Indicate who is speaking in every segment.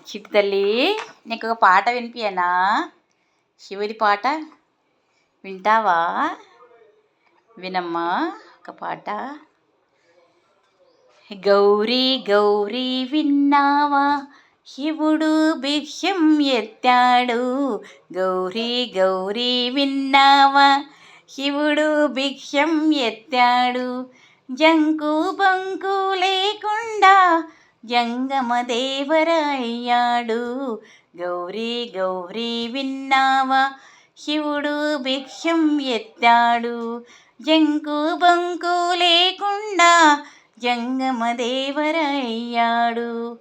Speaker 1: చిట్టి తల్లి నీకు ఒక పాట వినిపియనా శివుడి పాట వింటావా? వినమ్మా ఒక పాట. గౌరీ గౌరీ విన్నావా? శివుడు భిక్షం ఎత్తాడు. గౌరీ గౌరీ విన్నావా? శివుడు భిక్షం ఎత్తాడు. జంకు బంకు లేకుండా జంగమదేవరయ్యాడు గౌరీ గౌరీ విన్నావా? శివుడు భిక్షం ఎత్తాడు. జంకు బంకు లేకుండా జంగమదేవరయ్యాడు అయ్యాడు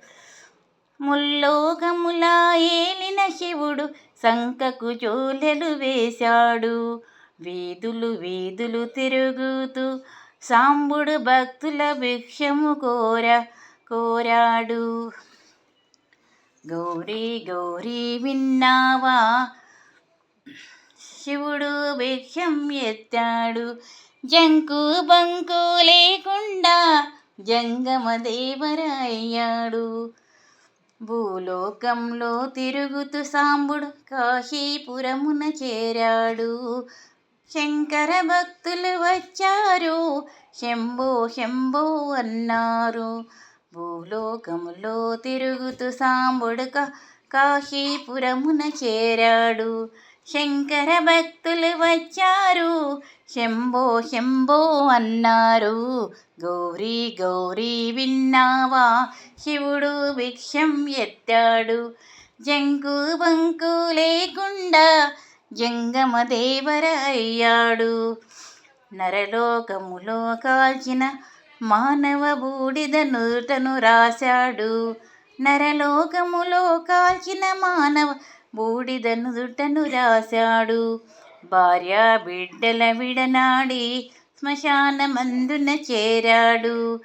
Speaker 1: ముల్లోకముల ఏలిన శివుడు సంకకు జోలెలు వేశాడు. వీధులు వీధులు తిరుగుతూ సాంబుడు భక్తుల భిక్షము కోర కోరాడు గౌరీ గౌరీ విన్నావా? శివుడు భిక్షం ఎత్తాడు. జంకు బంకు లేకుండా జంగమ దేవరయ్యాడు భూలోకంలో తిరుగుతూ సాంబుడు కాశీపురమున చేరాడు. శంకర భక్తులు వచ్చారు. శంభో శంభో అన్నారు. భూలోకములో తిరుగుతూ సాంబుడు కాశీపురమున చేరాడు. శంకర భక్తులు వచ్చారు. శంభో శంభో అన్నారు. గౌరీ గౌరీ విన్నావా? శివుడు భిక్షం ఎత్తాడు. జంకు బంకు లేకుండా జంగమదేవర అయ్యాడు. నరలోకములో కాల్చిన మానవ బూడిద నూటను రాశాడు. నరలోకములో కాల్చిన మానవ బూడిద నుదుటను రాశాడు. భార్య బిడ్డల విడనాడి శ్మశానమందున చేరాడు.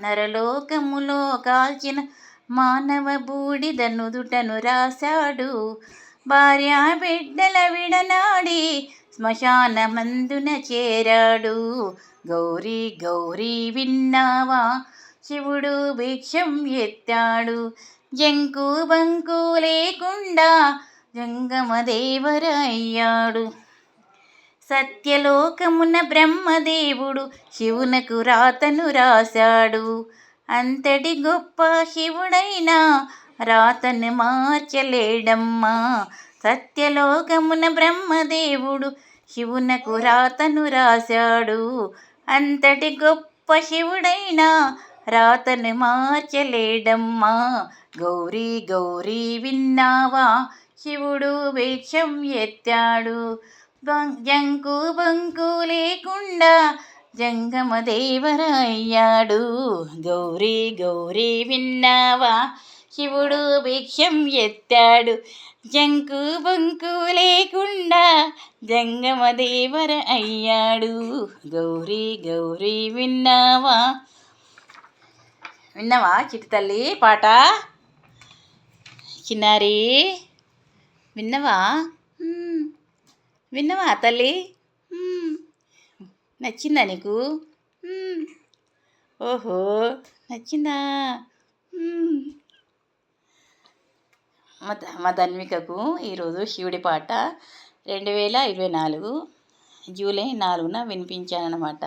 Speaker 1: నరలోకములో కాల్చిన మానవ బూడిద నుదుటను రాశాడు. భార్య బిడ్డల విడనాడి శ్మశానమందున చేరాడు. గౌరీ గౌరీ విన్నావా? శివుడు భిక్షం ఎత్తాడు. జంకు బంకు లేకుండా జంగమదేవరయ్యాడు. సత్యలోకమున బ్రహ్మదేవుడు శివునకు రాతను రాశాడు. అంతటి గొప్ప శివుడైనా రాతను మార్చలేడమ్మా. సత్యలోకమున బ్రహ్మదేవుడు శివునకు రాతను రాశాడు. అంతటి గొప్ప శివుడైనా రాతను మార్చలేడమ్మా. గౌరీ గౌరీ విన్నావా? శివుడు వేక్షం ఎత్తాడు. జంకు బంకు లేకుండా జంగమ దేవరయ్యాడు గౌరీ గౌరీ విన్నావా? శివుడు భిక్షం ఎత్తాడు. జంకు బొంకు లేకుండా జంగమదేవర అయ్యాడు. గౌరీ గౌరీ విన్నావా? విన్నావా చిటి తల్లి పాట? చిన్నారి విన్నవా? విన్నవా తల్లి? నచ్చిందా నీకు? ఓహో నచ్చిందా? మా మా ధన్వికకు ఈరోజు శివుడి పాట రెండు వేల ఇరవై నాలుగు జూలై నాలుగున వినిపించానమాట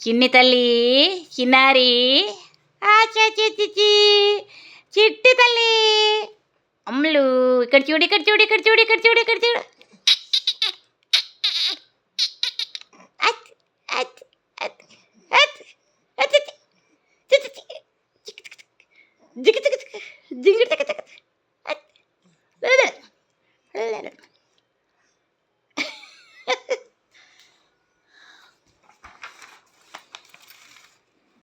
Speaker 1: చిన్ని తల్లి చిన్నారి ఆ చిట్టి తల్లి అమ్ములు ఇక్కడ చూడు ఇక్కడ చూడు ఇక్కడ చూడు ఇక్కడ చూడు ఇక్కడ చూడు. అత్ అచ్, ederim.